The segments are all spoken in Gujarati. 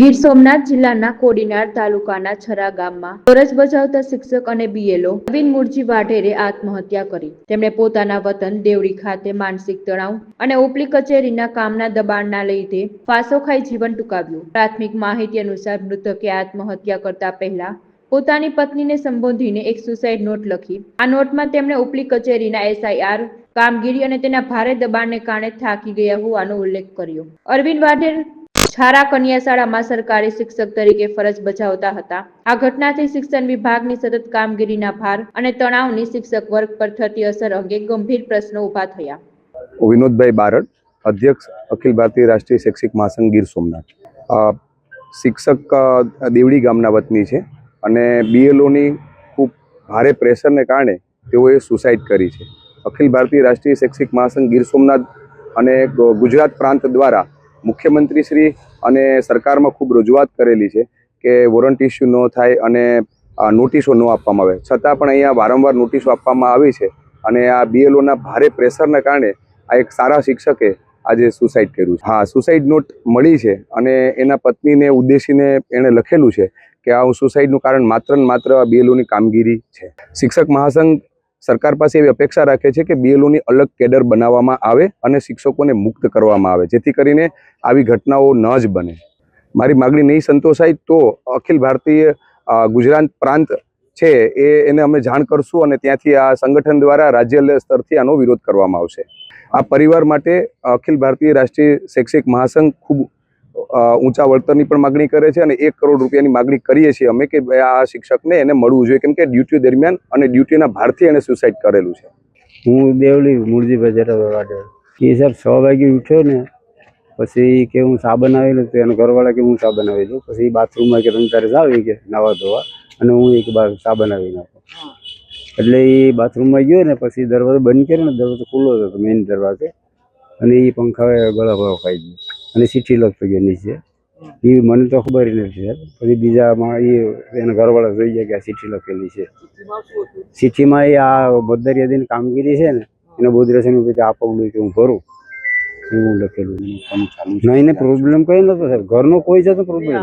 ગીર સોમનાથ જિલ્લાના કોડીનાર તાલુકાના છરા ગામમાં ફરજ બજાવતા શિક્ષક અને બીએલઓ નવીન મુરજી વાઢેરે આત્મહત્યા કરી. તેમણે પોતાના વતન દેવડી ખાતે માનસિક તણાવ અને ઉપલી કચેરીના કામના દબાણના લીધે ફાંસો ખાઈ જીવન ટૂંકાવ્યું. પ્રાથમિક માહિતી અનુસાર મૃતકે આત્મહત્યા કરતા પહેલા પોતાની પત્નીને સંબોધીને એક સુસાઇડ નોટ લખી. આ નોટમાં તેમણે ઉપલી કચેરીના એસઆઈઆર, કામગીરી અને તેના ભારે દબાણને કારણે થાકી ગયા હોવાનો ઉલ્લેખ કર્યો. અરવિંદ વાઢેર છારા કન્યા શાળામાં સરકારી શિક્ષક તરીકે ફરજ બજાવતા હતા. આ ઘટનાથી શિક્ષણ વિભાગની સતત કામગીરીના ભાર અને તણાવની શિક્ષક વર્ગ પર થતી અસર અંગે ગંભીર પ્રશ્નો ઊભા થયા. વિનોદભાઈ બારડ, અધ્યક્ષ અખિલ ભારતીય રાષ્ટ્રીય શૈક્ષિક મહાસંઘ ગીર સોમનાથ. શિક્ષક દેવડી ગામના વતની છે અને બીએલઓની ખૂબ ભારે પ્રેશરને કારણે તેઓએ સુસાઇડ કરી છે. અખિલ ભારતીય રાષ્ટ્રીય શૈક્ષિક મહાસંઘ ગીર સોમનાથ અને ગુજરાત પ્રાંત દ્વારા મુખ્યમંત્રી શ્રી અને સરકારમાં ખૂબ રજૂઆત કરેલી છે કે વોરંટ ઇસ્યુ ન થાય અને નોટિસો ન આપવામાં આવે. છતાં પણ અહીંયા વારંવાર નોટિસો આપવામાં આવી છે અને આ બીએલઓના ભારે પ્રેશરના કારણે આ એક સારા શિક્ષકે આજે સુસાઇડ કર્યું છે. હા, સુસાઇડ નોટ મળી છે અને એના પત્નીને, ઉદ્દેશીને એણે લખેલું છે કે આ સુસાઇડનું કારણ માત્ર ને માત્ર બીએલઓની કામગીરી છે. શિક્ષક મહાસંઘ સરકાર પાસે એવી અપેક્ષા રાખે છે કે બીએલઓની અલગ કેડર બનાવવામાં આવે અને શિક્ષકોને મુક્ત કરવામાં આવે, જેથી કરીને આવી ઘટનાઓ ન જ બને. મારી માગણી નહીં સંતોષાય તો અખિલ ભારતીય ગુજરાત પ્રાંત છે એ એને અમે જાણ કરશું અને ત્યાંથી આ સંગઠન દ્વારા રાજ્ય સ્તરથી આનો વિરોધ કરવામાં આવશે. આ પરિવાર માટે અખિલ ભારતીય રાષ્ટ્રીય શૈક્ષિક મહાસંઘ ખૂબ ઊંચા વળતરની પણ માગણી કરે છે અને એક કરોડ રૂપિયાની માગણી કરીએ છીએ અમે કે આ શિક્ષકને એને મળવું જોઈએ. કેમ કે ડ્યુટી દરમિયાન અને ડ્યુટીના ભારથી એને સુસાઇડ કરેલું છે. હું દેવલી મૂળજીભાઈ જરા એ સાહેબ છ વાગે ઉઠ્યો ને, પછી કે હું સાબન લઉં તો એના ઘરવાળા કે હું સાબન આવી દઉં પછી બાથરૂમમાં કે તમે તારે જાવ કે નાવા ધોવા અને હું એક બાર સાબન બનાવી નાખું. એટલે એ બાથરૂમમાં ગયો ને, પછી દરવાજો બંધ કર્યો ને, દરવાજો ખુલ્લો હતો મેઇન દરવાજો. અને એ પંખા ગળા ભાવ ખાઈ ગયો. અને સીટી લગતો ગયો નીચે. એ મને તો ખબર નથી સર પછી બીજામાં એ એના ઘરવાળા જોઈ ગયા કે આ સિટી લખેલી છે. સિટીમાં એ આ બદરિયાદીની કામગીરી છે ને એના બોધરેશન પછી આ પગલું કે હું ભરું. એવું લખેલું છે. કામ ચાલુ ના એને પ્રોબ્લેમ કઈ નતો સાહેબ. ઘરનો કોઈ જતો પ્રોબ્લેમ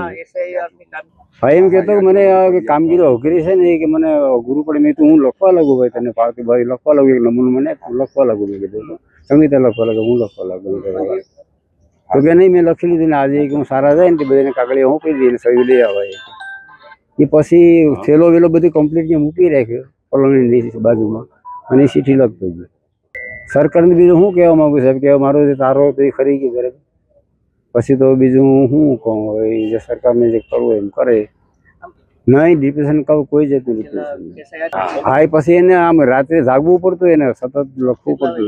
ભાઈ એમ કહેતો મને કામગીરી અઘરી છે ને એ કે મને અઘરું પડે. મેં તો હું લખવા લાગુ ભાઈ તને? ફાવતી ભાઈ લખવા લાગુ. એક નમૂનો મને લખવા લાગુ. મેં કીધું સંગીતા લખવા લાગુ. હું લખવા લાગુ. તો કે નહીં મેં લખી લીધું ને આજે કે હું સારા જાય ને તે બધાને કાગળિયા હું કહી દઈને સહી લઈ આવે એ પછી થેલો વેલો બધી કમ્પ્લીટ મૂકી રાખ્યો કોલોની બાજુમાં અને ચીઠી લખતો ગયો સરકારને બીજું શું કહેવા માગું સાહેબ કે મારો જે તારો તો એ ખરી ગયો બરાબર. પછી તો બીજું હું શું કહું હવે એ જે સરકારને જે કરવું એમ કરે. નહીં ડિપ્રેશન કહું કોઈ જતું ડિપ્રેશન હા એ પછી એને આમ રાત્રે જાગવું પડતું એને સતત લખવું પડતું.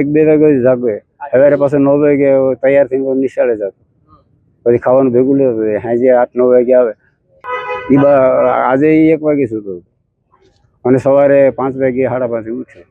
એક બે વાગે જાગે. સવારે પાસે નવ વાગે તૈયાર થઈને નિશાળે જતો. પછી ખાવાનું ભેગું લેતો સાંજે આઠ, નવ વાગે આવે. એ આજે એક વાગે સૂતો અને સવારે પાંચ વાગે સાડા પાંચે ઉઠ્યો.